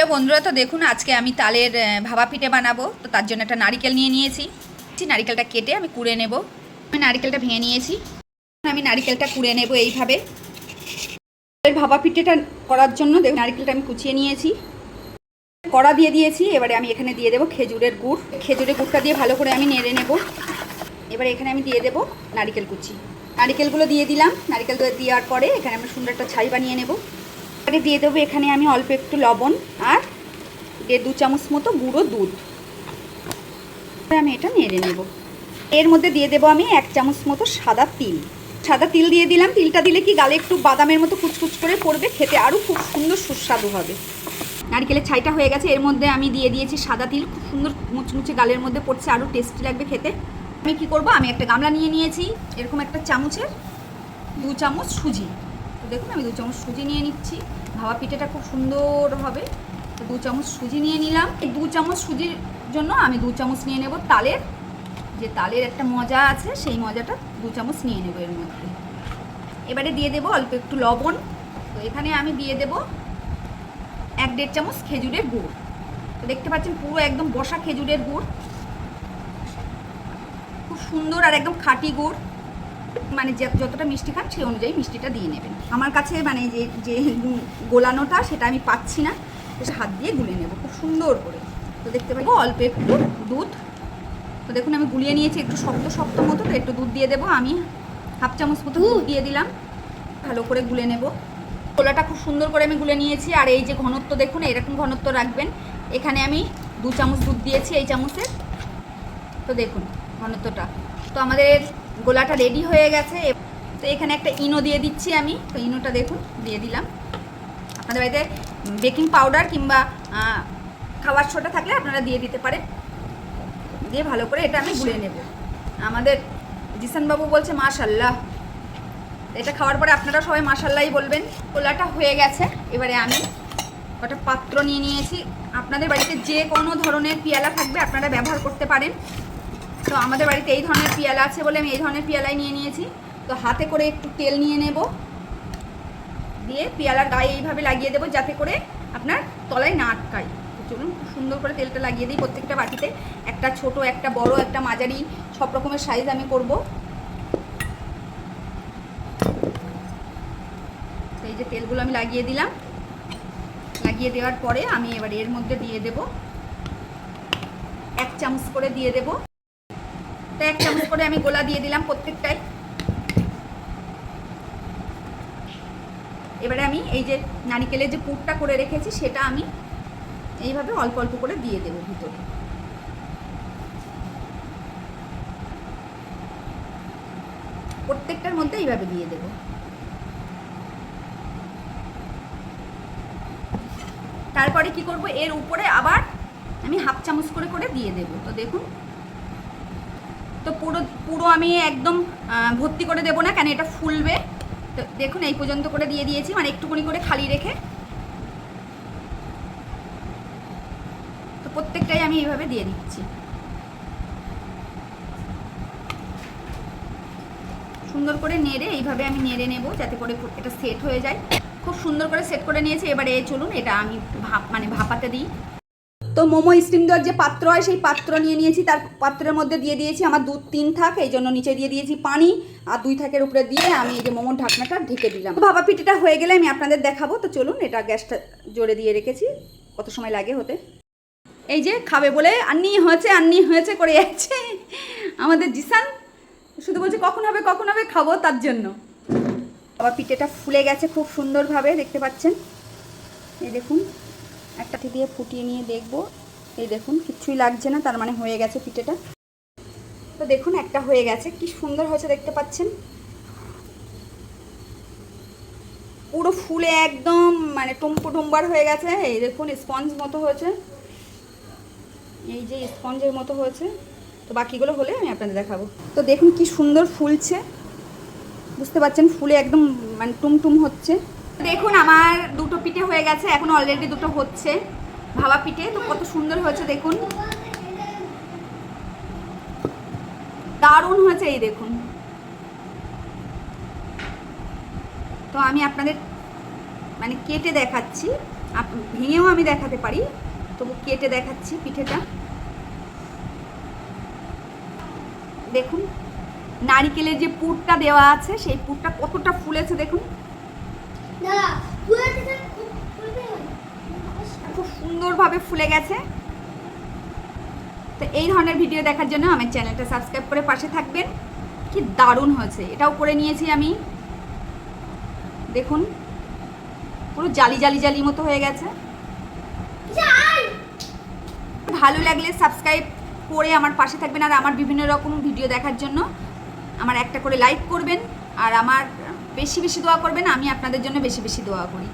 Hello বন্ধুরা, তো দেখুন, আজকে আমি তালের ভাপা পিঠে বানাবো। তো তার জন্য একটা নারিকেল নিয়ে নিয়েছি। নারিকেলটা কেটে আমি কুড়ে নেব। আমি নারিকেলটা ভেঙে নিয়েছি। আমি নারিকেলটা কুড়ে নেব এইভাবে। তালের ভাপা পিঠেটা করার জন্য দেখুন, নারিকেলটা আমি কুচিয়ে নিয়েছি। কড়া দিয়ে দিয়েছি, এবারে আমি এখানে দিয়ে দেবো খেজুরের গুড়। খেজুরের গুড়টা দিয়ে ভালো করে আমি নেড়ে নেব। এবারে এখানে আমি দিয়ে দেবো নারিকেল কুচি। নারিকেলগুলো দিয়ে দিলাম। নারিকেল দেওয়ার পরে এখানে আমরা সুন্দর একটা ছাই বানিয়ে নেব। এবারে দিয়ে দেবো। এখানে আমি অল্প একটু লবণ আর দেড় দু চামচ মতো গুঁড়ো দুধ। আমি এটা নেড়ে নেব। এর মধ্যে দিয়ে দেবো আমি এক চামচ মতো সাদা তিল। সাদা তিল দিয়ে দিলাম। তিলটা দিলে কি গালে একটু বাদামের মতো কুচকুচ করে পড়বে, খেতে আরও খুব সুন্দর সুস্বাদু হবে। নারকেলের ছাইটা হয়ে গেছে। এর মধ্যে আমি দিয়ে দিয়েছি সাদা তিল। খুব সুন্দর মুচমুচে গালের মধ্যে পড়ছে, আরও টেস্টি লাগবে খেতে। আমি কি করব? আমি একটা গামলা নিয়ে নিয়েছি। এরকম একটা চামচের দু চামচ সুজি। তো দেখুন, আমি দু চামচ সুজি নিয়ে নিচ্ছি। ভাবা পিঠেটা খুব সুন্দর হবে। তো দু চামচ সুজি নিয়ে নিলাম। এই দু চামচ সুজির জন্য আমি দু চামচ নিয়ে নেব তালের। যে তালের একটা মজা আছে, সেই মজাটা দু চামচ নিয়ে নেব এর মধ্যে। এবারে দিয়ে দেবো অল্প একটু লবণ। তো এখানে আমি দিয়ে দেবো এক দেড় চামচ খেজুরের গুড়। তো দেখতে পাচ্ছেন, পুরো একদম বসা খেজুরের গুড়। খুব সুন্দর আর একদম খাঁটি গুড়। মানে যতটা মিষ্টি খান সেই অনুযায়ী মিষ্টিটা দিয়ে নেবেন। আমার কাছে মানে যে যে গোলানোটা সেটা আমি পাচ্ছি না হাত দিয়ে গুলে নেব, খুব সুন্দর করে। তো দেখতে পাবো অল্প একটু দুধ। তো দেখুন, আমি গুলিয়ে নিয়েছি, একটু শক্ত শক্ত মতো, তো একটু দুধ দিয়ে দেবো। আমি হাফ চামচ মতো দুধ দিয়ে দিলাম। ভালো করে গুলে নেব। গোলাটা খুব সুন্দর করে আমি গুলে নিয়েছি। আর এই যে ঘনত্ব দেখুন, এরকম ঘনত্ব রাখবেন। এখানে আমি দু চামচ দুধ দিয়েছি এই চামচের। তো দেখুন, ঘনত্বটা। তো আমাদের গোলাটা রেডি হয়ে গেছে। তো এখানে একটা ইনো দিয়ে দিচ্ছি আমি। তো ইনোটা দেখুন, দিয়ে দিলাম। আপনাদের বাড়িতে বেকিং পাউডার কিংবা খাবার সোটা থাকলে আপনারা দিয়ে দিতে পারেন। দিয়ে ভালো করে এটা আমি গুলে নেব। আমাদের জিসানবাবু বলছে মাশাল্লাহ এটা খাওয়ার পরে আপনারা সবাই মাশাল্লাহই বলবেন। গোলাটা হয়ে গেছে। এবারে আমি একটা পাত্র নিয়ে নিয়েছি। আপনাদের বাড়িতে যে কোনো ধরনের পিয়ালা থাকবে আপনারা ব্যবহার করতে পারেন। তো আমাদের বাড়িতে এই ধরনের পিয়ালা আছে বলে আমি এই ধরনের পিয়ালাই নিয়ে নিয়েছি। তো হাতে করে একটু তেল নিয়ে নেব। দিয়ে পিয়ালার গায়ে এইভাবে লাগিয়ে দেবো যাতে করে আপনার তলায় না আটকায়। তো চলুন খুব সুন্দর করে তেলটা লাগিয়ে দিই প্রত্যেকটা বাটিতে। একটা ছোট, একটা বড়, একটা মাঝারি, সব রকমের সাইজ আমি করব। এই যে তেলগুলো আমি লাগিয়ে দিলাম। লাগিয়ে দেওয়ার পরে আমি এবার এর মধ্যে দিয়ে দেব। এক চামচ করে দিয়ে দেব। তো এক চামচ করে আমি গোলা দিয়ে দিলাম প্রত্যেকটাই। এবারে আমি এই যে নারিকেলের যে পুরটা করে রেখেছি, সেটা আমি এইভাবে অল্প অল্প করে দিয়ে দেবো ভিতরে। প্রত্যেকটার মধ্যে এইভাবে দিয়ে দেবো। তারপরে কি করব? এর উপরে আবার আমি হাফ চামচ করে করে দিয়ে দেব। তো দেখুন তো পুরো পুরো আমি একদম ভর্তি করে দেবো না, কেন এটা ফুলবে। তো দেখুন, এই পর্যন্ত করে দিয়ে দিয়েছি মানে একটুখানি করে খালি রেখে। তো প্রত্যেকটাই আমি এইভাবে দিয়ে দিচ্ছি। সুন্দর করে নেড়ে, এইভাবে আমি নেড়ে নেব, যাতে করে এটা সেট হয়ে যায়। খুব সুন্দর করে সেট করে নিয়েছি, এবারে চলুন, এটা আমি ভাপ মানে ভাপাতে দিই। তো মোমো স্টিম দেওয়ার যে পাত্র হয়, সেই পাত্র নিয়ে নিয়েছি। তার পাত্রের মধ্যে দিয়ে দিয়েছি, আমার দুধ তিন থাক, এই জন্য নিচে দিয়ে দিয়েছি পানি আর দুই থাকের উপরে দিয়ে আমি এই যে মোমোর ঢাকনাটা ঢেকে দিলাম। তো পিঠেটা হয়ে গেলে আমি আপনাদের দেখাবো। তো চলুন, এটা গ্যাসটা জোরে দিয়ে রেখেছি। কত সময় লাগে হতে? এই যে খাবে বলে, আন্নি হয়েছে আন্নি হয়েছে, করে যাচ্ছে আমাদের জিসান শুধু বলছে, কখন হবে কখন হবে, খাব তার জন্য। আবার পিঠেটা ফুলে গেছে খুব সুন্দরভাবে, দেখতে পাচ্ছেন? এই দেখুন। একটা দিয়ে ফুটিয়ে নিয়ে দেখব। এই দেখুন কিচ্ছুই লাগছে না, তার মানে হয়ে গেছে পিঠেটা। তো দেখুন, একটা হয়ে গেছে। কি সুন্দর হয়েছে, দেখতে পাচ্ছেন? পুরো ফুলে একদম মানে টুম্পু টুম্বার হয়ে গেছে। এই দেখুন, স্পঞ্জ মতো হয়েছে। এই যে স্পঞ্জের মতো হয়েছে। তো বাকিগুলো হলে আমি আপনাদের দেখাবো। তো দেখুন, কি সুন্দর ফুলছে। বুঝতে পারছেন ফুলে একদম মানে টুমটুম হচ্ছে। দেখুন, আমার দুটো পিঠে হয়ে গেছে, এখন অলরেডি দুটো হচ্ছে। ভাবা পিঠে, তো কত সুন্দর হয়েছে, দেখুন। দারুণ হয়েছে এই, দেখুন। তো আমি আপনাদের মানে কেটে দেখাচ্ছি। ভেঙেও আমি দেখাতে পারি, তবু কেটে দেখাচ্ছি পিঠেটা। দেখুন, নারিকেলের যে পুরটা দেওয়া আছে, সেই পুরটা কতটা ফুলেছে, দেখুন দাদা পুরো থেকে খুব ফুলবে খুব সুন্দরভাবে ফুলে গেছে। তো এই ধরনের ভিডিও দেখার জন্য আমার চ্যানেলটা সাবস্ক্রাইব করে পাশে থাকবেন। কি দারুণ হয়েছে। এটাও করে নিয়েছি আমি। দেখুন পুরো জালি জালি জালি মতো হয়ে গেছে। ভালো লাগলে সাবস্ক্রাইব করে আমার পাশে থাকবেন আর আমার বিভিন্ন রকম ভিডিও দেখার জন্য আমার একটা করে লাইক করবেন। আর আমার বেশি বেশি দোয়া করবেন আমি আপনাদের জন্য বেশি বেশি দোয়া করি।